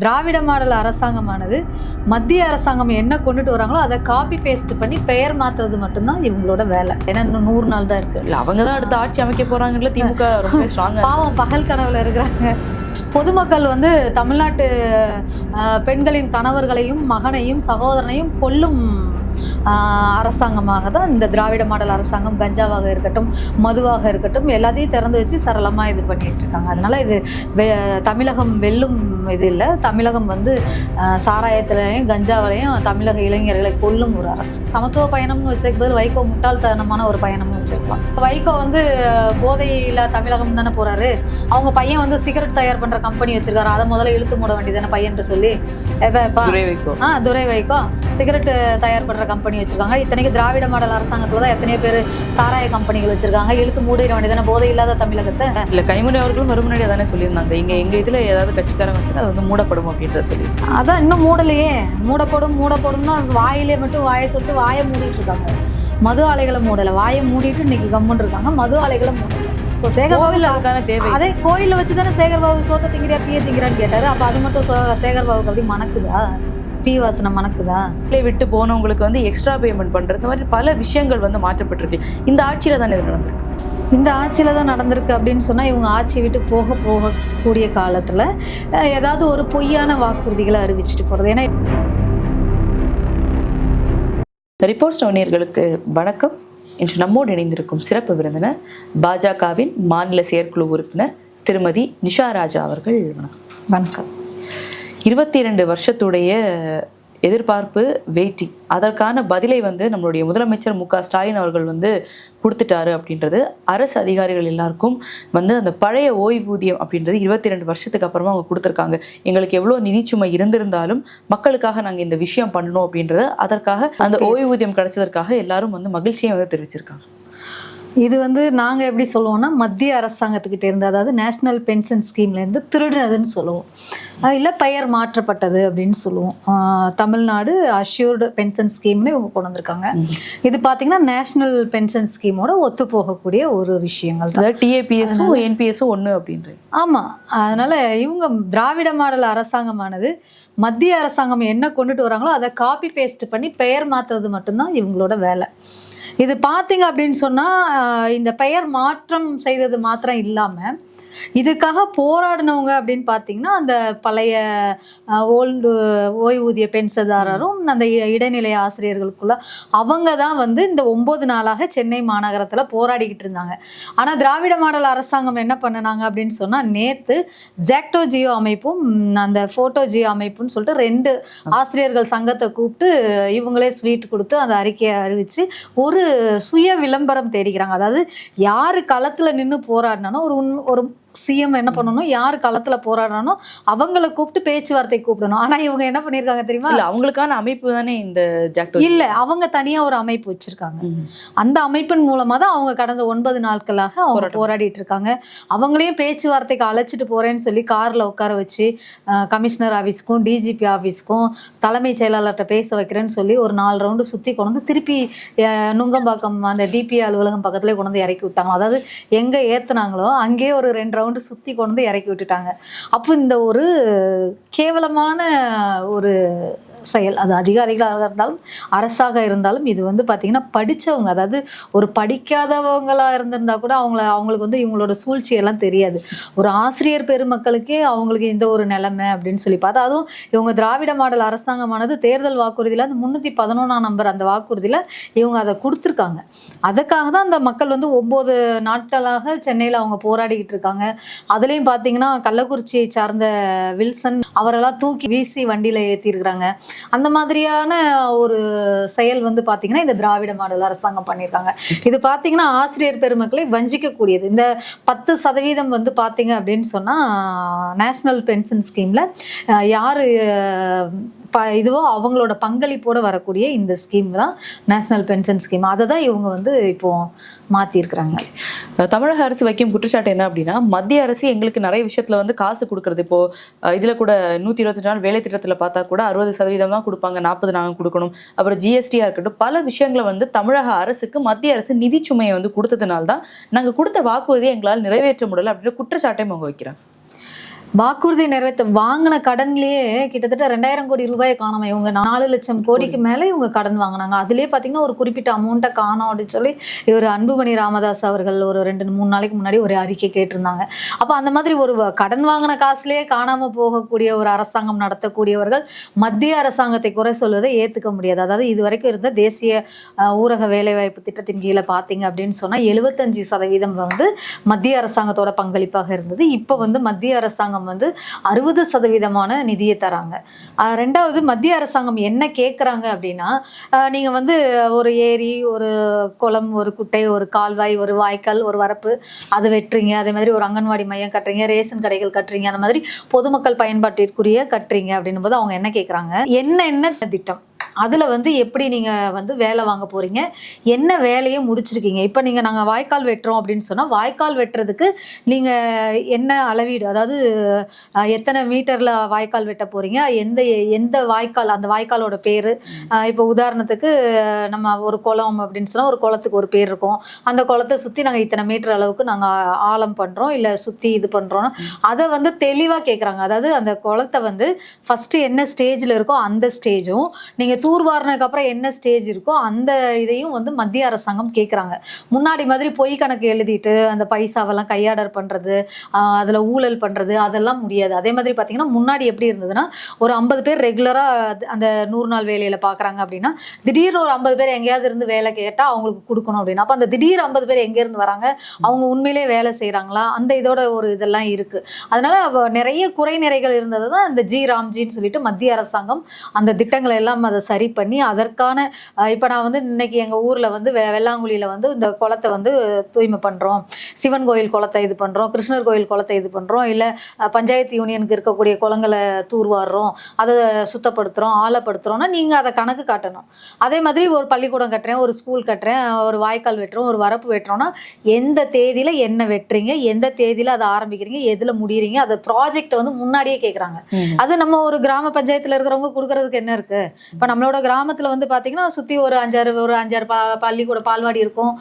திராவிட model அரசாங்கமானது மத்திய அரசாங்கம் என்ன கொண்டுட்டு வராங்களோ அதை காப்பி பேஸ்ட் பண்ணி பெயர் மாத்துறது மட்டும்தான் இவங்களோட வேலை. ஏன்னா இன்னும் நூறு நாள் தான் இருக்கு. இல்ல அவங்க தான் அடுத்த ஆட்சி அமைக்க போறாங்கல்ல திமுக ரொம்ப பாவம் பகல் கனவுல இருக்கிறாங்க. பொதுமக்கள் வந்து தமிழ்நாட்டு பெண்களின் கணவர்களையும் மகனையும் சகோதரனையும் கொல்லும் அரசாங்கமாக தான் இந்த திராவிட மாடல் அரசாங்கம் கஞ்சாவாக இருக்கட்டும் மதுவாக இருக்கட்டும் எல்லாத்தையும் திறந்து வச்சு சரளமாக இது பண்ணிட்டு இருக்காங்க. அதனால இது தமிழகம் வெல்லும் இது இல்லை. தமிழகம் வந்து சாராயத்திலையும் கஞ்சாவிலையும் தமிழக இளைஞர்களை கொல்லும் ஒரு அரசு. சமத்துவ பயணம்னு வச்சதுக்கு பதில் வைகோ முட்டாள்தனமான ஒரு பயணம்னு வச்சிருக்கலாம் வைகோ வந்து போதையில தமிழகம் தானே போறாரு? அவங்க பையன் வந்து சிகரெட் தயார் பண்ற கம்பெனி வச்சிருக்காரு. அதை முதல்ல இழுத்து மூட வேண்டியதானே பையன் சொல்லி. ஆ துரை வைக்கோ சிகரெட் தயார் பண்ற கம்பெனி வச்சிருக்காங்க. இத்தனைக்கு திராவிட மாடல் அரசாங்கத்துல தான் எத்தனையோ பேர் சாராய கம்பெனிகள் வச்சிருக்காங்க. இழுத்து மூடிட வேண்டியதானே? போதை இல்லாத தமிழகத்தை. இல்ல கைமுறை அவர்களும் வரும் முன்னாடி அதானே சொல்லியிருந்தாங்க. இங்க எங்க இதுல ஏதாவது கட்சிக்காரங்க வச்சு அது வந்து மூடப்படும் அப்படின்றத சொல்லி அதான் இன்னும் மூடலையே. மூடப்படும் மூடப்படும்னா வாயிலே மட்டும் வாயை சொல்லிட்டு வாயை மூடிட்டு இருக்காங்க. மது ஆலைகளை மூடலை. வாயை மூடிட்டு இன்னைக்கு கம்முன்னு இருக்காங்க. மது ஆலைகளை மூடலை. இப்போ சேகர் பாபு கோவில் அதுக்கான தேவை. அதே கோயிலில் வச்சு தானே சேகர் பாபு சோத்த திங்கிறியா பிய திங்கிறான்னு கேட்டாரு. அப்போ அது மட்டும் சோ- சேகர் பாபுக்கு அப்படி மணக்குதா? பி வாசனை மணக்குதா? வேலையை விட்டு போனவங்களுக்கு வந்து எக்ஸ்ட்ரா பேமெண்ட் பண்றது. இந்த மாதிரி பல விஷயங்கள் வந்து மாற்றப்பட்டிருக்கு. இந்த ஆட்சியில தானே இது நடந்திருக்கு? இந்த ஆட்சியில் தான் நடந்திருக்கு அப்படின்னு சொன்னால் இவங்க ஆட்சி விட்டு போக போகக்கூடிய காலத்தில் ஏதாவது ஒரு பொய்யான வாக்குறுதிகளை அறிவிச்சிட்டு போகிறது ஏன்னா ரிப்போர்ட்ஸ் நேயர்களுக்கு வணக்கம். இன்று நம்மோடு இணைந்திருக்கும் சிறப்பு விருந்தினர் பாஜகவின் மாநில செயற்குழு உறுப்பினர் திருமதி நிஷா ராஜா அவர்கள். வணக்கம். வணக்கம். இருபத்தி இரண்டு வருஷத்துடைய எதிர்பார்ப்பு வெயிட்டிங் அதற்கான பதிலை வந்து நம்மளுடைய முதலமைச்சர் மு க ஸ்டாலின் அவர்கள் வந்து கொடுத்துட்டாரு அப்படின்றது அரசு அதிகாரிகள் எல்லாருக்கும் வந்து அந்த பழைய ஓய்வூதியம் அப்படின்றது இருபத்தி ரெண்டு வருஷத்துக்கு அப்புறமா அவங்க கொடுத்துருக்காங்க. எங்களுக்கு எவ்வளோ நிதிச்சுமை இருந்திருந்தாலும் மக்களுக்காக நாங்கள் இந்த விஷயம் பண்ணணும் அப்படின்றத அதற்காக அந்த ஓய்வூதியம் கிடைச்சதற்காக எல்லாரும் வந்து மகிழ்ச்சியை வந்து தெரிவிச்சிருக்காங்க. இது வந்து நாங்கள் எப்படி சொல்லுவோம்னா மத்திய அரசாங்கத்துக்கிட்ட இருந்து அதாவது நேஷ்னல் பென்ஷன் ஸ்கீம்லேருந்து திருடுனதுன்னு சொல்லுவோம். இல்லை பெயர் மாற்றப்பட்டது அப்படின்னு சொல்லுவோம். தமிழ்நாடு அஷ்யூர்டு பென்ஷன் ஸ்கீம்னு இவங்க கொண்டு வந்திருக்காங்க. இது பார்த்தீங்கன்னா நேஷ்னல் பென்ஷன் ஸ்கீமோட ஒத்து போகக்கூடிய ஒரு விஷயங்கள் தான். அதாவது டிஏபிஎஸும் என்பிஎஸும் ஒன்று அப்படின்றது ஆமாம் அதனால் இவங்க திராவிட மாடல் அரசாங்கமானது மத்திய அரசாங்கம் என்ன கொண்டுட்டு வராங்களோ அதை காப்பி பேஸ்ட் பண்ணி பெயர் மாற்றுறது மட்டும்தான் இவங்களோட வேலை. இது பார்த்தீங்க அப்படின்னு சொன்னால் இந்த பெயர் மாற்றம் செய்தது மாத்திரம் இல்லாமல் இதுக்காக போராடினவங்க அப்படின்னு பார்த்தீங்கன்னா அந்த பழைய ஓல்டு ஓய்வூதிய பென்சதாரரும் அந்த இ- இடைநிலை ஆசிரியர்களுக்குள்ள அவங்க தான் வந்து இந்த ஒம்பது நாளாக சென்னை மாநகரத்தில் போராடிக்கிட்டு இருந்தாங்க. ஆனால் திராவிட மாடல் அரசாங்கம் என்ன பண்ணுனாங்க அப்படின்னு சொன்னால் நேற்று ஜாக்டோ ஜியோ அமைப்பும் அந்த ஃபோட்டோ ஜியோ அமைப்புன்னு சொல்லிட்டு ரெண்டு ஆசிரியர்கள் சங்கத்தை கூப்பிட்டு இவங்களே ஸ்வீட் கொடுத்து அந்த அறிக்கையை அறிவித்து ஒரு சுய விளம்பரம் தேடிக்கிறாங்க. அதாவது யார் களத்தில் நின்று போராடினானோ ஒரு உண் ஒரு சிஎம் என்ன பண்ணணும்? யார் களத்தில் போராடுறானோ அவங்கள கூப்பிட்டு பேச்சுவார்த்தை கூப்பிடணும். ஆனால் இவங்க என்ன பண்ணியிருக்காங்க தெரியுமா? இல்ல அவங்களுக்கான அமைப்பு தானே இந்த ஜாக்டோ இல்ல அவங்க தனியா ஒரு அமைப்பு வச்சிருக்காங்க. அந்த அமைப்பின் மூலமா தான் அவங்க கடந்த ஒன்பது நாட்களாக அவங்க. போராடிட்டு இருக்காங்க. அவங்களையும் பேச்சுவார்த்தைக்கு அழைச்சிட்டு போறேன்னு சொல்லி கார்ல உட்கார வச்சு கமிஷனர் ஆஃபீஸ்க்கும் டிஜிபி ஆஃபீஸ்க்கும் தலைமைச் செயலாளர்கிட்ட பேச வைக்கிறேன்னு சொல்லி ஒரு நாலு ரவுண்டு சுத்தி கொண்டு திருப்பி நுங்கம்பாக்கம் அந்த டிபி அலுவலகம் பக்கத்துலேயே கொண்டு இறக்கி விட்டாங்க. அதாவது எங்க ஏத்துனாங்களோ அங்கேயே ஒரு ரெண்டு ரவுண்டு சுத்தி கொண்டு வந்து இறக்கி விட்டுட்டாங்க. அப்போ இந்த ஒரு கேவலமான ஒரு செயல் அது அதிகாரிகளாக இருந்தாலும் அரசாக இருந்தாலும் இது வந்து பார்த்திங்கன்னா படித்தவங்க அதாவது ஒரு படிக்காதவங்களாக இருந்திருந்தா கூட அவங்கள அவங்களுக்கு வந்து இவங்களோட சூழ்ச்சியெல்லாம் தெரியாது. ஒரு ஆசிரியர் பெருமக்களுக்கே அவங்களுக்கு இந்த ஒரு நிலைமை அப்படின்னு சொல்லி பார்த்தா அதுவும் இவங்க திராவிட மாடல் அரசாங்கமானது தேர்தல் வாக்குறுதியில் அந்த முந்நூற்றி பதினொன்றாம் நம்பர் அந்த வாக்குறுதியில் இவங்க அதை கொடுத்துருக்காங்க. அதுக்காக தான் அந்த மக்கள் வந்து ஒம்பது நாட்களாக சென்னையில் அவங்க போராடிக்கிட்டு இருக்காங்க. அதுலேயும் பார்த்தீங்கன்னா கள்ளக்குறிச்சியை சார்ந்த வில்சன் அவரெல்லாம் தூக்கி வீசி வண்டியில் ஏற்றிருக்கிறாங்க அந்த மாதிரியான ஒரு செயல் வந்து பார்த்தீங்கன்னா இந்த திராவிட மாடல் அரசாங்கம் பண்ணியிருக்காங்க. இது பார்த்தீங்கன்னா ஆசிரியர் பெருமக்களை வஞ்சிக்கக்கூடியது. இந்த பத்து சதவீதம் வந்து பார்த்தீங்க அப்படின்னு சொன்னால் நேஷ்னல் பென்ஷன் ஸ்கீமில் யார் ப இதுவோ அவங்களோட பங்களிப்போடு வரக்கூடிய இந்த ஸ்கீம் தான் நேஷ்னல் பென்ஷன் ஸ்கீம் அதை தான் இவங்க வந்து இப்போ மாற்றிருக்கிறாங்க தமிழக அரசு வைக்கும் குற்றச்சாட்டு என்ன அப்படின்னா மத்திய அரசு எங்களுக்கு நிறைய விஷயத்துல வந்து காசு கொடுக்குறது. இப்போ இதில் கூட நூற்றி இருபத்தஞ்சு நாள் வேலை திட்டத்தில் பார்த்தா கூட அறுபது சதவீதம் தான் கொடுப்பாங்க. நாற்பது நாங்கள் கொடுக்கணும். அப்புறம் ஜிஎஸ்டியாக இருக்கட்டும் பல விஷயங்களை வந்து தமிழக அரசுக்கு மத்திய அரசு நிதி சுமையை வந்து கொடுத்ததுனால தான் நாங்கள் கொடுத்த வாக்குறுதியை எங்களால் நிறைவேற்ற முடியல அப்படின்ற குற்றச்சாட்டையும் அவங்க வைக்கிறாங்க. வாக்குறுதி நிறைவேற்ற வாங்கின கடன்லயே கிட்டத்தட்ட ரெண்டாயிரம் கோடி ரூபாயை காணாம. இவங்க நாலு லட்சம் கோடிக்கு மேல இவங்க கடன் வாங்கினாங்க. அதுலயே பாத்தீங்கன்னா ஒரு குறிப்பிட்ட அமௌண்ட்டை காணோம் அப்படின்னு சொல்லி இவர் அன்புமணி ராமதாஸ் அவர்கள் ஒரு ரெண்டு மூணு நாளைக்கு முன்னாடி ஒரு அறிக்கை கேட்டிருந்தாங்க. அப்ப அந்த மாதிரி ஒரு வ- கடன் வாங்கின காசுலயே காணாம போகக்கூடிய ஒரு அரசாங்கம் நடத்தக்கூடியவர்கள் மத்திய அரசாங்கத்தை குறை சொல்வதை ஏத்துக்க முடியாது. அதாவது இது வரைக்கும் இருந்த தேசிய ஊரக வேலைவாய்ப்பு திட்டத்தின் கீழே பார்த்தீங்க அப்படின்னு சொன்னா எழுபத்தஞ்சு சதவீதம் வந்து மத்திய அரசாங்கத்தோட பங்களிப்பாக இருந்தது. இப்போ வந்து மத்திய அரசாங்கம் வந்து அறுபது சதவீதமான நிதியை தராங்க. ரெண்டாவது மத்திய அரசாங்கம் என்ன கேட்குறாங்க அப்படின்னா நீங்கள் நீங்க வந்து ஒரு ஏரி ஒரு குளம் ஒரு குட்டை ஒரு கால்வாய் ஒரு வாய்க்கால் ஒரு வரப்பு அது வெட்டுறீங்க. அதே மாதிரி ஒரு அங்கன்வாடி மையம் கட்டுறீங்க ரேஷன் கடைகள் கட்டுறீங்க அந்த மாதிரி பொதுமக்கள் பயன்பாட்டிற்குரிய கட்டுறீங்க அப்படின்னும் போது அவங்க என்ன கேட்குறாங்க என்ன என்ன திட்டம்? அதுல வந்து எப்படி நீங்க வந்து வேலை வாங்க போறீங்க? என்ன வேலையை முடிச்சிருக்கீங்க? இப்போ நீங்க நாங்க வாய்க்கால் வெட்டுறோம் அப்படின்னு சொன்னா வாய்க்கால் வெட்டுறதுக்கு நீங்க என்ன அளவீடு? அதாவது எத்தனை மீட்டர்ல வாய்க்கால் வெட்ட போறீங்க? எந்த எந்த வாய்க்கால் அந்த வாய்க்காலோட பேரு? இப்போ உதாரணத்துக்கு நம்ம ஒரு குளம் அப்படின்னு சொன்னா ஒரு குளத்துக்கு ஒரு பேர் இருக்கும். அந்த குளத்தை சுத்தி நாங்க இத்தனை மீட்டர் அளவுக்கு நாங்க ஆ- ஆழம் பண்றோம் இல்ல சுத்தி இது பண்றோம் அதை வந்து தெளிவா கேக்குறாங்க. அதாவது அந்த குளத்தை வந்து ஃபர்ஸ்ட் என்ன ஸ்டேஜ்ல இருக்கோ அந்த ஸ்டேஜும் நீங்க தூர்வாரினதுக்கு அப்புறம் என்ன ஸ்டேஜ் இருக்கோ அந்த இதையும் வந்து மத்திய அரசாங்கம் கேட்குறாங்க முன்னாடி மாதிரி பொய் கணக்கு எழுதிட்டு அந்த பைசாவெல்லாம் கையாடர் பண்ணுறது அதில் ஊழல் பண்ணுறது அதெல்லாம் முடியாது. அதே மாதிரி பார்த்தீங்கன்னா முன்னாடி எப்படி இருந்ததுன்னா ஒரு ஐம்பது பேர் ரெகுலராக அந்த நூறு நாள் வேலையில் பார்க்குறாங்க அப்படின்னா திடீர்னு ஒரு ஐம்பது பேர் எங்கேயாவது இருந்து வேலை கேட்டால் அவங்களுக்கு கொடுக்கணும் அப்படின்னா அப்போ அந்த திடீர் ஐம்பது பேர் எங்கேருந்து வராங்க? அவங்க உண்மையிலே வேலை செய்கிறாங்களா அந்த இதோட ஒரு இதெல்லாம் இருக்குது அதனால் நிறைய குறை நிறைகள் இருந்தது தான் இந்த ஜி ராம்ஜின்னு சொல்லிட்டு மத்திய அரசாங்கம் அந்த திட்டங்களை எல்லாம் அதை சரி பண்ணி அதற்கான இப்ப நான் வந்து இன்னைக்கு எங்க ஊர்ல வந்து வெ- வெள்ளாங்குழியில வந்து இந்த குளத்தை வந்து தூய்மை பண்றோம். சிவன் கோயில் குளத்தை இது பண்றோம் கிருஷ்ணர் கோயில் குளத்தை இது பண்றோம். இல்ல பஞ்சாயத்து யூனியனுக்கு இருக்கக்கூடிய குளங்களை தூர்வாடுறோம் அதை சுத்தப்படுத்துறோம் ஆழப்படுத்துறோம்னா நீங்க அதை கணக்கு காட்டணும். அதே மாதிரி ஒரு பள்ளிக்கூடம் கட்டுறேன் ஒரு ஸ்கூல் கட்டுறேன் ஒரு வாய்க்கால் வெட்டுறோம் ஒரு வரப்பு வெட்டுறோம்னா எந்த தேதியில என்ன வெட்டுறீங்க எந்த தேதியில அதை ஆரம்பிக்கிறீங்க எதுல முடியறீங்க அதை ப்ராஜெக்ட் வந்து முன்னாடியே கேக்குறாங்க. அது நம்ம ஒரு கிராம பஞ்சாயத்துல இருக்கிறவங்க கொடுக்கறதுக்கு என்ன இருக்கு? இப்ப நம்மளோட கிராமத்துல வந்து பாத்தீங்கன்னா சுத்தி ஒரு அஞ்சாறு ஒரு அஞ்சாறு பா பள்ளிக்கூட பால்வாடி இருக்கும்.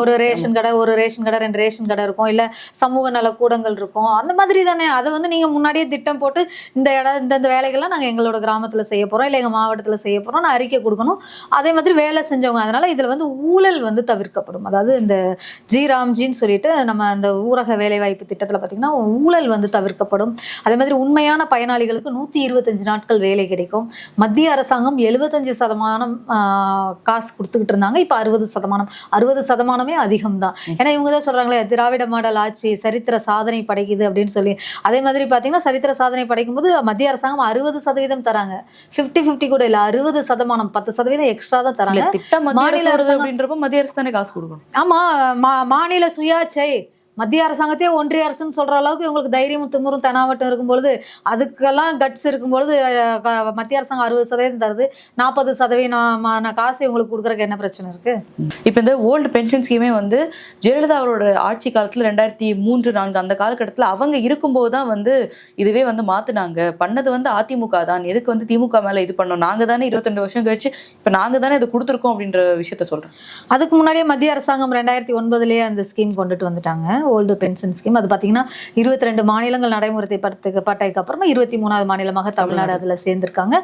ஒரு ரேஷன் கடை ஒரு ரேஷன் கடை ரெண்டு ரேஷன் கடை இருக்கும். இல்ல சமூக நல கூடங்கள் இருக்கும். அந்த மாதிரி தானே. அதை வந்து நீங்க முன்னாடியே திட்டம் போட்டு இந்த இடம் இந்த இந்த வேலைகள்லாம் நாங்க எங்களோட கிராமத்துல செய்ய போறோம். இல்ல எங்க மாவட்டத்துல செய்ய போறோம். நான் அறிக்கை கொடுக்கணும். அதே மாதிரி வேலை செஞ்சவங்க. அதனால இதுல வந்து ஊழல் வந்து தவிர்க்கப்படும். அதாவது இந்த ஜி ராம்ஜின்னு சொல்லிட்டு நம்ம அந்த ஊரக வேலைவாய்ப்பு திட்டத்துல பாத்தீங்கன்னா ஊழல் வந்து தவிர்க்கப்படும். அதே மாதிரி உண்மையான பயனாளிகளுக்கு நூத்தி இருபத்தஞ்சு நாட்கள் வேலை கிடைக்கும். மத்திய அரசாங்கம் எழுபத்தஞ்சு சதமானம் காசு கொடுத்துக்கிட்டு இருந்தாங்க. இப்போ அறுபது சதமானம். அறுபது சதமானமே அதிகம் தான் ஏன்னா இவங்க தான் சொல்றாங்களே திராவிட மாடல் ஆட்சி சரித்திர சாதனை படைக்குது அப்படின்னு சொல்லி. அதே மாதிரி பார்த்தீங்கன்னா சரித்திர சாதனை படைக்கும்போது மத்திய அரசாங்கம் அறுபது சதவீதம் தராங்க. ஃபிஃப்டி ஃபிஃப்டி கூட இல்லை அறுபது சதமானம் பத்து சதவீதம் எக்ஸ்ட்ரா தான் தராங்க. திட்டம் மாநில அரசு அப்படின்றப்ப மத்திய அரசு தானே காசு கொடுக்கணும். ஆமா மா மாநில சுயாட்சை மத்திய அரசாங்கத்தையே ஒன்றிய அரசுன்னு சொல்ற அளவுக்கு இவங்களுக்கு தைரியமும் திமிரும் தெனாவட்டம் இருக்கும் பொழுது அதுக்கெல்லாம் கட்ஸ் இருக்கும் பொழுது அஹ், க- மத்திய அரசாங்கம் அறுபது சதவீதம் தருது. நாற்பது சதவீதமான காசு இவங்களுக்கு கொடுக்குறதுக்கு என்ன பிரச்சனை இருக்கு? இப்போ இந்த ஓல்டு பென்ஷன் ஸ்கீமே வந்து ஜெயலலிதா அவரோட ஆட்சி காலத்துல ரெண்டாயிரத்தி மூன்று நான்கு அந்த காலகட்டத்துல அவங்க இருக்கும்போது தான் வந்து இதுவே வந்து மாத்துனாங்க. பண்ணது வந்து அதிமுக தான். எதுக்கு வந்து திமுக மேல இது பண்ணோம்? நாங்க தானே இருபத்தெண்டு வருஷம் கழிச்சு இப்ப நாங்க தானே இது கொடுத்துருக்கோம் அப்படின்ற விஷயத்த சொல்றேன். அதுக்கு முன்னாடியே மத்திய அரசாங்கம் ரெண்டாயிரத்தி ஒன்பதுலேயே அந்த ஸ்கீம் கொண்டுட்டு வந்துட்டாங்க. Old pension scheme. அது பார்த்தீங்கன்னா இருபத்தி ரெண்டு மாநிலங்கள் நடைமுறைப்படுத்த பட்டதுக்கு அப்புறமா இருபத்தி மூணாவது மாநிலமாக தமிழ்நாடு அதில் சேர்ந்திருக்காங்க.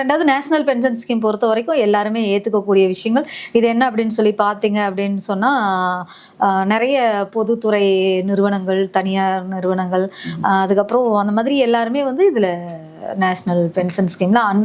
ரெண்டாவது நேஷனல் பென்ஷன் ஸ்கீம் பொறுத்த வரைக்கும் எல்லாருமே ஏற்றுக்கக்கூடிய விஷயங்கள். இது என்ன அப்படின்னு சொல்லி பார்த்தீங்க அப்படின்னு சொன்னால் நிறைய பொதுத்துறை நிறுவனங்கள் தனியார் நிறுவனங்கள் அதுக்கப்புறம் அந்த மாதிரி எல்லாருமே வந்து இதில் நேஷனல் பென்ஷன் ஸ்கீம்ல அன்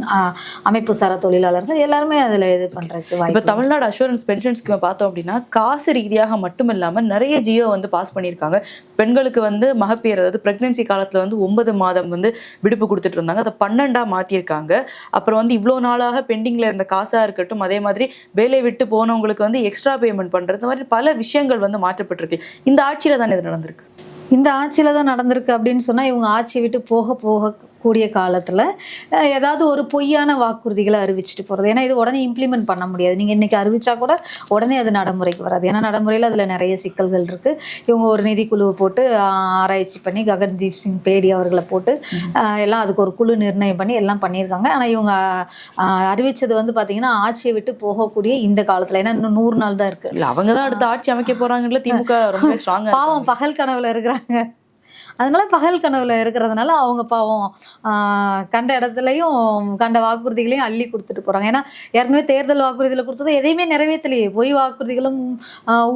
அமைப்பு சாரா தொழிலாளர்கள் எல்லாருமே அதில் இது பண்ணுறதுக்கு இப்ப வாய்ப்பு தமிழ்நாடு அஷூரன்ஸ் பென்ஷன் ஸ்கீமை பார்த்தோம் அப்படின்னா காசு ரீதியாக மட்டும் இல்லாம நிறைய ஜியோ வந்து பாஸ் பண்ணியிருக்காங்க. பெண்களுக்கு வந்து மகப்பேறு அதாவது பிரெக்னன்சி காலத்துல வந்து ஒன்பது மாதம் வந்து விடுப்பு கொடுத்துட்டு இருந்தாங்க. அதை பன்னெண்டா மாத்திருக்காங்க அப்புறம் வந்து இவ்வளோ நாளாக பெண்டிங்ல இருந்த காசா இருக்கட்டும் அதே மாதிரி வேலை விட்டு போனவங்களுக்கு வந்து எக்ஸ்ட்ரா பேமெண்ட் பண்றது இந்த மாதிரி பல விஷயங்கள் வந்து மாற்றப்பட்டிருக்கு. இந்த ஆட்சியில தானே இது நடந்திருக்கு? இந்த ஆட்சியில தான் நடந்திருக்கு அப்படின்னு சொன்னா இவங்க ஆட்சியை விட்டு போக போக கூடிய காலத்துல ஏதாவது ஒரு பொய்யான வாக்குறுதிகளை அறிவிச்சிட்டு போறது. ஏன்னா இது உடனே இம்ப்ளிமெண்ட் பண்ண முடியாது. நீங்க இன்னைக்கு அறிவிச்சா கூட உடனே அது நடைமுறைக்கு வராது. ஏன்னா நடைமுறையில் அதுல நிறைய சிக்கல்கள் இருக்கு. இவங்க ஒரு நிதிக்குழுவை போட்டு ஆராய்ச்சி பண்ணி ககன்தீப் சிங் பேடி அவர்களை போட்டு ஆஹ், எல்லாம் அதுக்கு ஒரு குழு நிர்ணயம் பண்ணி எல்லாம் பண்ணியிருக்காங்க. ஆனா இவங்க ஆஹ், அறிவிச்சது வந்து பாத்தீங்கன்னா ஆட்சியை விட்டு போகக்கூடிய இந்த காலத்துல. ஏன்னா இன்னும் நூறு நாள் தான் இருக்கு. இல்ல அவங்க தான் அடுத்த ஆட்சி அமைக்க போறாங்கல்ல திமுக ரொம்ப ஸ்ட்ராங்கா பாவம் பகல் கனவுல இருக்கிறாங்க. அதனால பகல் கனவுல இருக்கிறதுனால அவங்க பாவம் கண்ட இடத்துலையும் கண்ட வாக்குறுதிகளையும் அள்ளி கொடுத்துட்டு போறாங்க. ஏன்னா ஏற்கனவே தேர்தல் வாக்குறுதியில் கொடுத்தது எதையுமே நிறைவேற்றலையே. பொய் வாக்குறுதிகளும்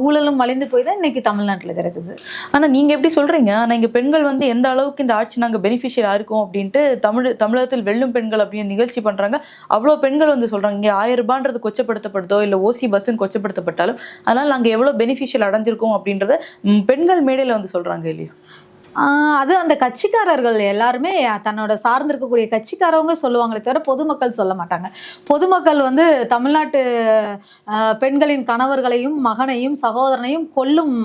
ஊழலும் மலிந்து போய் தான் இன்னைக்கு தமிழ்நாட்டில் கிடக்குது. ஆனா நீங்க எப்படி சொல்றீங்க? ஆனா இங்க பெண்கள் வந்து எந்த அளவுக்கு இந்த ஆட்சி நாங்க பெனிஃபிஷியலா இருக்கோம் அப்படின்ட்டு தமிழ் தமிழகத்தில் வெல்லும் பெண்கள் அப்படின்னு நிகழ்ச்சி பண்றாங்க. அவ்வளவு பெண்கள் வந்து சொல்றாங்க இங்கே ஆயிரம் ரூபான்றது கொச்சப்படுத்தப்படுதோ இல்ல ஓசி பஸ்ன்னு கொச்சப்படுத்தப்பட்டாலும் அதனால நாங்க எவ்வளவு பெனிஃபிஷியல் அடைஞ்சிருக்கோம் அப்படின்றத பெண்கள் மேடையில் வந்து சொல்றாங்க இல்லையா? அது அந்த கட்சிக்காரர்கள் எல்லாருமே தன்னோட சார்ந்திருக்கக்கூடிய கட்சிக்காரவங்க சொல்லுவாங்களே தவிர பொதுமக்கள் சொல்ல மாட்டாங்க. பொதுமக்கள் வந்து தமிழ்நாட்டு பெண்களின் கணவர்களையும் மகனையும் சகோதரனையும் கொல்லும்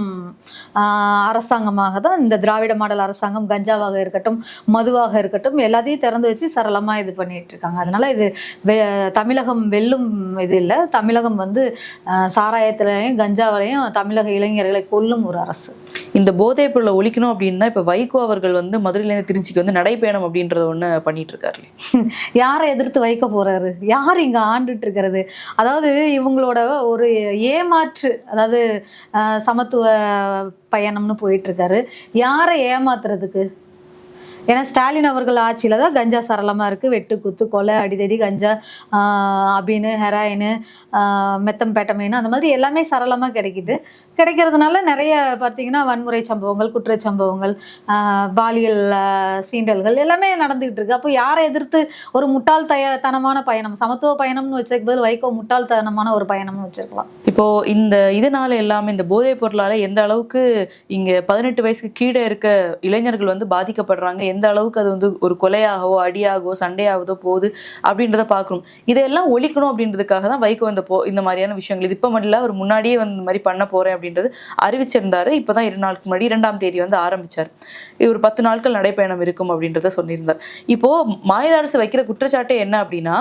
அரசாங்கமாக தான் இந்த திராவிட மாடல் அரசாங்கம் கஞ்சாவாக இருக்கட்டும் மதுவாக இருக்கட்டும் எல்லாத்தையும் திறந்து வச்சு சரளமாக இது பண்ணிட்டு இருக்காங்க அதனால இது வெ- தமிழகம் வெல்லும் இது இல்லை. தமிழகம் வந்து சாராயத்திலையும் கஞ்சாவிலையும் தமிழக இளைஞர்களை கொல்லும் ஒரு அரசு. இந்த போதைப் பொருளை ஒழிக்கணும் அப்படின்னா இப்போ வைகோ அவர்கள் வந்து மதுரையிலேருந்து திருச்சிக்கு வந்து நடைபயணம் அப்படின்றத ஒன்று பண்ணிட்டு இருக்காரு யாரை எதிர்த்து வைக்க போறாரு? யார் இங்க ஆண்டுட்டு இருக்கிறது? அதாவது இவங்களோட ஒரு ஏமாற்று அதாவது சமத்துவ பயணம்னு போயிட்டு இருக்காரு யாரை ஏமாத்துறதுக்கு? ஏன்னா ஸ்டாலின் அவர்கள் ஆட்சியில் தான் கஞ்சா சரளமாக இருக்குது வெட்டு குத்து கொலை அடிதடி கஞ்சா ஆஹ், அபினு ஹெராயின் மெத்தம்பேட்டமைன் அந்த மாதிரி எல்லாமே சரளமாக கிடைக்குது. கிடைக்கிறதுனால நிறைய பார்த்தீங்கன்னா வன்முறை சம்பவங்கள் குற்றச்சம்பவங்கள் பாலியல் சீண்டல்கள் எல்லாமே நடந்துக்கிட்டு இருக்குது அப்போ யாரை எதிர்த்து ஒரு முட்டாள் தய தனமான பயணம் சமத்துவ பயணம்னு வச்சிருக்க பதில் வைகோ முட்டாள்தனமான ஒரு பயணம்னு வச்சுருக்கலாம். இப்போது இந்த இதனால எல்லாமே இந்த போதைப் பொருளால் எந்த அளவுக்கு இங்கே பதினெட்டு வயசுக்கு கீழே இருக்க இளைஞர்கள் வந்து பாதிக்கப்படுறாங்க எந்த அளவுக்கு அது வந்து ஒரு கொலையாகவோ அடியாகவோ சண்டையாகவோ போகுது அப்படின்றத பார்க்கணும். இதெல்லாம் ஒழிக்கணும் அப்படின்றதுக்காக தான் வைகோ இந்த போ இந்த மாதிரியான விஷயங்கள். இது இப்போ மட்டும் அவர் முன்னாடியே வந்து இந்த மாதிரி பண்ண போறேன் அப்படின்றது அறிவிச்சிருந்தாரு. இப்பதான் இரு நாளுக்கு முன்னாடி இரண்டாம் தேதி வந்து ஆரம்பித்தார் இது ஒரு பத்து நாட்கள் நடைப்பயணம் இருக்கும் அப்படின்றத சொல்லியிருந்தார். இப்போ மாநில அரசு வைக்கிற குற்றச்சாட்டே என்ன அப்படின்னா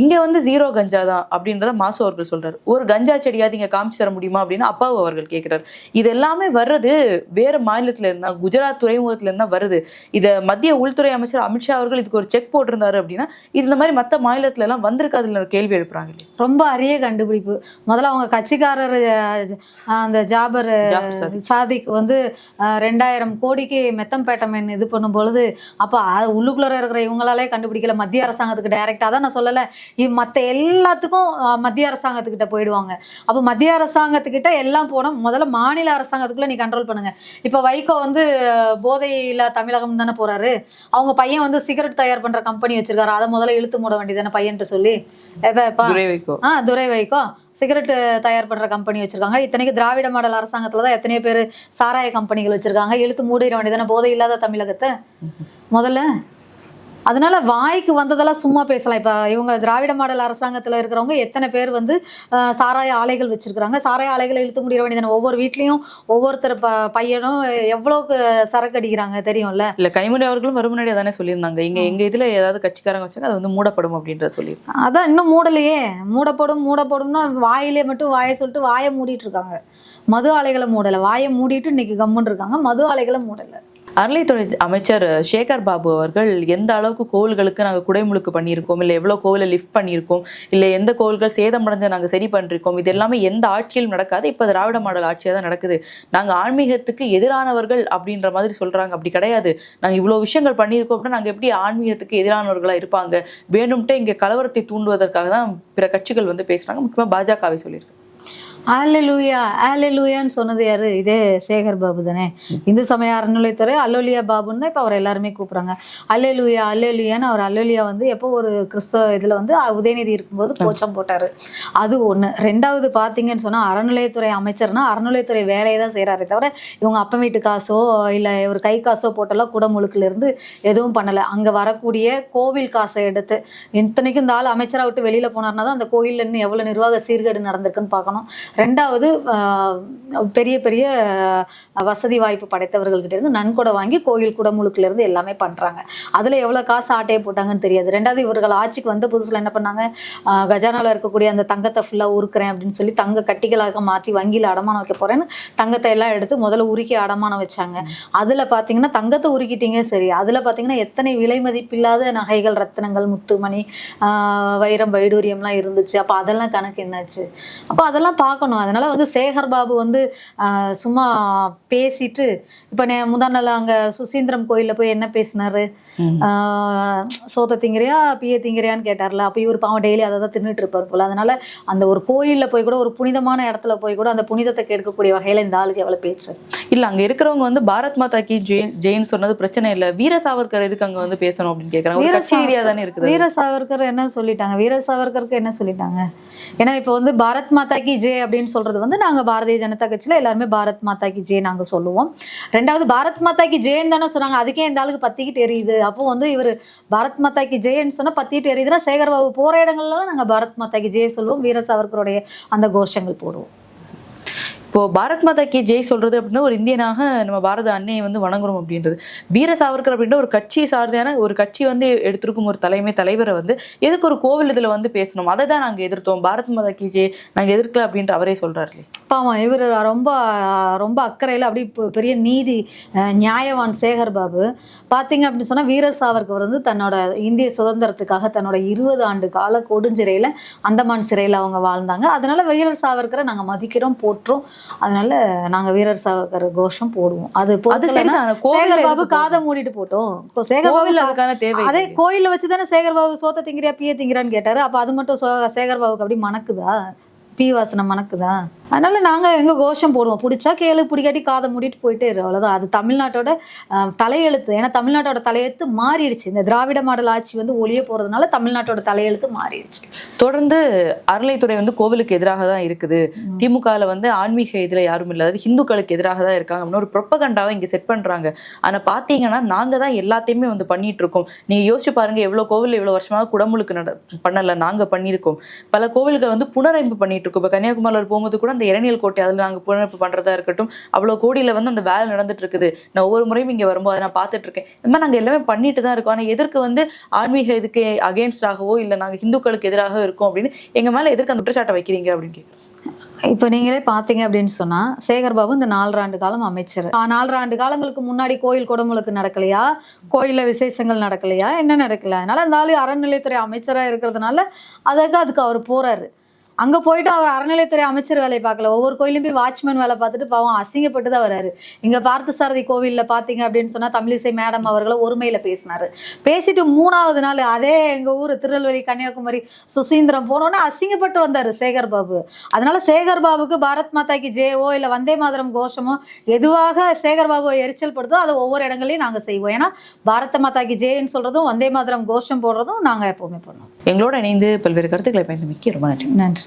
இங்க வந்து ஜீரோ கஞ்சா தான் அப்படின்றத மாசு அவர்கள் சொல்றாரு. ஒரு கஞ்சா செடியாவது இங்க காமிச்சு தர முடியுமா அப்படின்னு அப்பாவு அவர்கள் கேட்கிறார் இது எல்லாமே வர்றது வேற மாநிலத்துல இருந்தா குஜராத் துறைமுகத்துல இருந்தா வருது இத மத்திய உள்துறை அமைச்சர் அமித்ஷா அவர்கள் இதுக்கு ஒரு செக் போட்டிருந்தாரு அப்படின்னா இது இந்த மாதிரி மத்த மாநிலத்துல எல்லாம் வந்திருக்காதுல ஒரு கேள்வி எழுப்புறாங்க? ரொம்ப அரிய கண்டுபிடிப்பு. முதல்ல அவங்க கட்சிக்காரர் அந்த ஜாபர் சாதிக். வந்து ரெண்டாயிரம் கோடிக்கு மெத்தம்பேட்டமென் இது பண்ணும் பொழுது அப்போ அது உள்ளுக்குள்ள இருக்கிற இவங்களாலே கண்டுபிடிக்கல. மத்திய அரசாங்கத்துக்கு டைரக்டாக தான் நான் சொல்லலை. மற்ற எல்லாத்துக்கும் மத்திய அரசாங்கத்துக்கிட்ட போயிடுவாங்க. அப்போ மத்திய அரசாங்கத்துக்கிட்ட எல்லாம் போனோம் முதல்ல மாநில அரசாங்கத்துக்குள்ள நீ கண்ட்ரோல் பண்ணுங்க. இப்போ வைகோ வந்து அஹ், போதையில்லா தமிழகம் தானே போறாரு. அவங்க பையன் வந்து சிகரெட் தயார் பண்ற கம்பெனி வச்சிருக்காரு. அதை முதல்ல இழுத்து மூட வேண்டியதானே பையன்ட்டு சொல்லி. துரை வைகோ. ஆ துரை வைக்கோ சிகரெட் தயார் பண்ற கம்பெனி வச்சிருக்காங்க. இத்தனைக்கு திராவிட மாடல் அரசாங்கத்துல தான் எத்தனையோ பேர் சாராய கம்பெனிகள் வச்சிருக்காங்க. இழுத்து மூடிட வேண்டியதானே போதை இல்லாத தமிழகத்தை. முதல்ல அதனால வாய்க்கு வந்ததெல்லாம் சும்மா பேசலாம். இப்போ இவங்க திராவிட மாடல் அரசாங்கத்தில் இருக்கிறவங்க எத்தனை பேர் வந்து சாராய ஆலைகள் வச்சிருக்கிறாங்க. சாராய ஆலைகளை இழுத்து முடிய வேண்டியதானே ஒவ்வொரு வீட்லேயும் ஒவ்வொருத்தர் ப பையனும் எவ்வளோக்கு சரக்கு அடிக்கிறாங்க தெரியும்ல? இல்ல கனிமொழி அவர்களும் வரும் முன்னாடி அதானே சொல்லியிருந்தாங்க. இங்க எங்க இதுல ஏதாவது கட்சிக்காரங்க வச்சாங்க அது வந்து மூடப்படும் அப்படின்றத சொல்லி அதான் இன்னும் மூடலையே. மூடப்படும் மூடப்படும்னா வாயிலே மட்டும் வாயை சொல்லிட்டு வாயை மூடிட்டு இருக்காங்க. மது ஆலைகளை மூடலை. வாயை மூடிட்டு இன்னைக்கு கம்முன்னு இருக்காங்க. மது ஆலைகளை மூடலை. அறநிலைத்துறை அமைச்சர் சேகர் பாபு அவர்கள் எந்த அளவுக்கு கோவில்களுக்கு நாங்கள் குடைமுழுக்கு பண்ணியிருக்கோம்? இல்லை எவ்வளோ கோவிலை லிஃப்ட் பண்ணியிருக்கோம்? இல்லை எந்த கோவில்கள் சேதமடைஞ்சு நாங்கள் சரி பண்ணிருக்கோம் இது எல்லாமே எந்த ஆட்சியிலும் நடக்காது. இப்போ திராவிட மாடல் ஆட்சியாக தான் நடக்குது. நாங்கள் ஆன்மீகத்துக்கு எதிரானவர்கள் அப்படின்ற மாதிரி சொல்கிறாங்க அப்படி கிடையாது. நாங்கள் இவ்வளோ விஷயங்கள் பண்ணியிருக்கோம் அப்படின்னா நாங்கள் எப்படி ஆன்மீகத்துக்கு எதிரானவர்களாக இருப்பாங்க? வேணும்ட்டே இங்கே கலவரத்தை தூண்டுவதற்காக தான் பிற கட்சிகள் வந்து பேசுகிறாங்க முக்கியமாக பாஜகவை சொல்லியிருக்கு. ஆலலூயா ஆலலூயான்னு சொன்னது யாரு? இதே சேகர் பாபு தானே. இந்து சமய அறநிலைத்துறை அல்லோலியா பாபுன்னு தான் இப்போ அவர் எல்லாருமே கூப்பிட்றாங்க. அல்லேலூயா அல்லேலூயான்னு அவர் அல்லோலியா வந்து எப்போ ஒரு கிறிஸ்தவ இதில் வந்து உதயநிதி இருக்கும்போது கோச்சம் போட்டார். அது ஒன்று ரெண்டாவது பார்த்தீங்கன்னு சொன்னால் அறநிலையத்துறை அமைச்சர்னா அறநிலையத்துறை வேலையை தான் செய்கிறாரே தவிர இவங்க அப்பா வீட்டு காசோ இல்லை ஒரு கை காசோ போட்டெல்லாம் குடமுழுக்கிலிருந்து எதுவும் பண்ணலை. அங்கே வரக்கூடிய கோவில் காசை எடுத்து இத்தனைக்கும் இந்த ஆள் அமைச்சராக விட்டு வெளியில் போனார்னா தான் அந்த கோயிலில் இன்னும் எவ்வளோ நிர்வாக சீர்கேடு நடந்திருக்குன்னு பார்க்கணும். ரெண்டாவது பெரிய பெரிய வசதி வாய்ப்பு படைத்தவர்கள்கிட்ட இருந்து நன்கொடை வாங்கி கோயில் குடமுழுக்கிலேருந்து எல்லாமே பண்ணுறாங்க அதில் எவ்வளோ காசு ஆட்டையை போட்டாங்கன்னு தெரியாது. ரெண்டாவது இவர்கள் ஆட்சிக்கு வந்த புதுசில் என்ன பண்ணாங்க? கஜானாவில் இருக்கக்கூடிய அந்த தங்கத்தை ஃபுல்லாக உருக்குறேன் அப்படின்னு சொல்லி தங்க கட்டிகளாக மாற்றி வங்கியில் அடமானம் வைக்க போகிறேன்னு தங்கத்தை எல்லாம் எடுத்து முதல்ல உருக்கி அடமானம் வச்சாங்க. அதில் பார்த்தீங்கன்னா தங்கத்தை உருக்கிட்டீங்க சரி. அதில் பார்த்தீங்கன்னா எத்தனை விலை மதிப்பில்லாத நகைகள் ரத்தினங்கள் முத்துமணி வைரம் வைடூரியம்லாம் இருந்துச்சு. அப்போ அதெல்லாம் கணக்கு என்னாச்சு? அப்போ அதெல்லாம் பார்க்கணும் பார்க்கணும். அதனால வந்து சேகர் பாபு வந்து சும்மா பேசிட்டு இப்போ நே நாள் அங்கே சுசீந்திரம் கோயிலில் போய் என்ன பேசினாரு? சோத்த திங்கிறியா பிய திங்கிறியான்னு கேட்டார்ல. அப்போ இவர் பாவம் டெய்லி அதை தான் தின்னுட்டு இருப்பார் போல. அதனால அந்த ஒரு கோயிலில் போய் கூட ஒரு புனிதமான இடத்துல போய் கூட அந்த புனிதத்தை கெடுக்கக்கூடிய வகையில் இந்த ஆளுக்கு எவ்வளோ பேச்சு? இல்ல அங்க இருக்கிறவங்க வந்து பாரத் மாதா கி ஜெயின் ஜெயின் சொன்னது பிரச்சனை இல்ல. வீர சாவர்கர் எதுக்கு அங்க வந்து பேசணும் அப்படின்னு கேக்குறாங்க. ஒரு வீர ரீதியா தானே இருக்குது. வீர சாவர்கர் என்ன சொல்லிட்டாங்க? வீர சாவர்கருக்கு என்ன சொல்லிட்டாங்க? ஏன்னா இப்போ வந்து பாரத் மாதா கி ஜே அப்படின்னு சொல்றது வந்து நாங்க பாரதிய ஜனதா கட்சியில எல்லாருமே பாரத் மாதா கி ஜே நாங்க சொல்லுவோம். ரெண்டாவது பாரத் மாதா கி ஜேன்னு தானே சொன்னாங்க. அதுக்கே இந்த ஆளுக்கு பத்திக்கிட்டு எரியுது. அப்போ வந்து இவர் பாரத் மாதா கி ஜேன்னு சொன்னா பத்திக்கிட்டு எரியுதுன்னா சேகர் பாபு போற இடங்கள்லாம் நாங்க பாரத் மாதா கி ஜே சொல்லுவோம். வீர சாவர்கருடைய அந்த கோஷங்கள் போடுவோம். இப்போ பாரத் மாதா கி ஜெய் சொல்றது அப்படின்னா ஒரு இந்தியனாக நம்ம பாரத அன்னையை வந்து வணங்குறோம் அப்படின்றது. வீர சாவர்கர் அப்படின்ற ஒரு கட்சி சார்ந்தான ஒரு கட்சி வந்து எடுத்திருக்கும் ஒரு தலைமை தலைவரை வந்து எதுக்கு ஒரு கோவில் இதுல வந்து பேசணும்? அதை தான் நாங்க எதிர்த்தோம். பாரத் மாதா கி ஜெய் நாங்க எதிர்க்கல அப்படின்ட்டு அவரே சொல்றாரு பாவம் இவர் ரொம்ப ரொம்ப அக்கறையில் அப்படி பெரிய நீதி அஹ், நியாயவான் சேகர் பாபு. பார்த்தீங்க அப்படின்னு சொன்னால் வீரர் சாவர்கர் வந்து தன்னோட இந்திய சுதந்திரத்துக்காக தன்னோட இருபது ஆண்டு கால கொடுஞ்சிறையில் அந்தமான் சிறையில் அவங்க வாழ்ந்தாங்க. அதனால வீரர் சாவர்கரை நாங்கள் மதிக்கிறோம் போற்றோம் அதனால நாங்கள் வீரர் சாவர்கர் கோஷம் போடுவோம். அது சேகர் பாபு காதை மூடிட்டு போட்டோம். சேகர் பாபு அதுக்கான தேவை அதே. கோயில்ல வச்சு தானே சேகர் பாபு சோத்த திங்கிறியா பிய திங்கிறான்னு கேட்டாரு. அப்ப அது மட்டும் சேகர் பாபுக்கு அப்படி மணக்குதா? பீ வாசனை மணக்குதா? அதனால நாங்க எங்க கோஷம் போடுவோம். பிடிச்சா கேளு பிடிக்காட்டி காதை மூடிட்டு போயிட்டே இரு. அவ்வளவுதான். அது தமிழ்நாட்டோட தலையெழுத்து. ஏன்னா தமிழ்நாட்டோட தலையெழுத்து மாறிடுச்சு. இந்த திராவிட மாடல் ஆட்சி வந்து ஒளிய போறதுனால தமிழ்நாட்டோட தலையெழுத்து மாறிடுச்சு. தொடர்ந்து அறநிலைத்துறை வந்து கோவிலுக்கு எதிராக தான் இருக்குது. திமுகல வந்து ஆன்மீக இதுல யாரும் இல்லை. அதாவது ஹிந்துக்களுக்கு எதிராக தான் இருக்காங்க. அப்படின்னு ஒரு ப்ரொப்பகண்டாவை இங்க செட் பண்றாங்க. ஆனா பாத்தீங்கன்னா நாங்க தான் எல்லாத்தையுமே வந்து பண்ணிட்டு இருக்கோம். நீங்க யோசிச்சு பாருங்க எவ்வளவு கோவில் இவ்வளவு வருஷமாக குடமுழுக்கு நட பண்ணல. நாங்க பண்ணியிருக்கோம். பல கோவில்கள் வந்து புனரமைப்பு பண்ணிட்டு இருக்கும் இப்போ கன்னியாகுமரியில் போகும்போது கூட அந்த இரணியல் கோட்டை அதில் நாங்க புனரமைப்பு பண்றதா இருக்கட்டும் அவ்வளவு கோடியில வந்து அந்த வேலை நடந்துட்டு இருக்குது. நான் ஒவ்வொரு முறையும் இங்கே வரும்போது அதை நான் பார்த்துட்டு இருக்கேன். இந்த மாதிரி நாங்க எல்லாமே பண்ணிட்டு தான் இருக்கோம். ஆனால் எதற்கு வந்து ஆன்மீக இதுக்கு அகேன்ஸ்டாகவோ இல்ல நாங்க ஹிந்துக்களுக்கு எதிராக இருக்கோம் அப்படின்னு எங்க மேல எதற்கு அந்த குற்றச்சாட்டை வைக்கிறீங்க அப்படின்னு இப்போ நீங்களே பார்த்தீங்க அப்படின்னு சொன்னா சேகர் பாபு இந்த நாலராண்டு காலம் அமைச்சர். நாலராண்டு ஆண்டு காலங்களுக்கு முன்னாடி கோயில் குடமுழுக்கு நடக்கலையா? கோயில்ல விசேஷங்கள் நடக்கலையா? என்ன நடக்கல? அதனால இந்த ஆளு அறநிலைத்துறை அமைச்சரா இருக்கிறதுனால அதுக்கு அதுக்கு அவர் போறாரு. அங்கே போயிட்டு அவர் அறநிலைத்துறை அமைச்சர் வேலையை பார்க்கல. ஒவ்வொரு கோயிலும் போய் வாட்ச்மேன் வேலை பார்த்துட்டு பாவம் அசிங்கப்பட்டு தான் வராரு. இங்க பார்த்தசாரதி கோவிலில் பார்த்தீங்க அப்படின்னு சொன்னால் தமிழிசை மேடம் அவர்களை ஒருமையில் பேசினார். பேசிட்டு மூணாவது நாள் அதே எங்கள் ஊர் திருநெல்வேலி கன்னியாகுமரி சுசீந்திரம் போனோன்னே அசிங்கப்பட்டு வந்தார் சேகர் பாபு. அதனால சேகர் பாபுக்கு பாரத் மாதாக்கு கி ஜெயவோ வந்தே மாதரம் கோஷமோ எதுவாக சேகர் பாபுவை எரிச்சல் படுதோ அதை ஒவ்வொரு இடங்களையும் நாங்கள் செய்வோம். ஏன்னா பாரத மாதாக்கு ஜேன்னு ஜெயன்னு வந்தே மாதரம் கோஷம் போடுறதும் நாங்கள் எப்போவுமே பண்ணுவோம். எங்களோட இணைந்து பல்வேறு கருத்துக்களை பயந்து ரொம்ப நன்றி. நன்றி.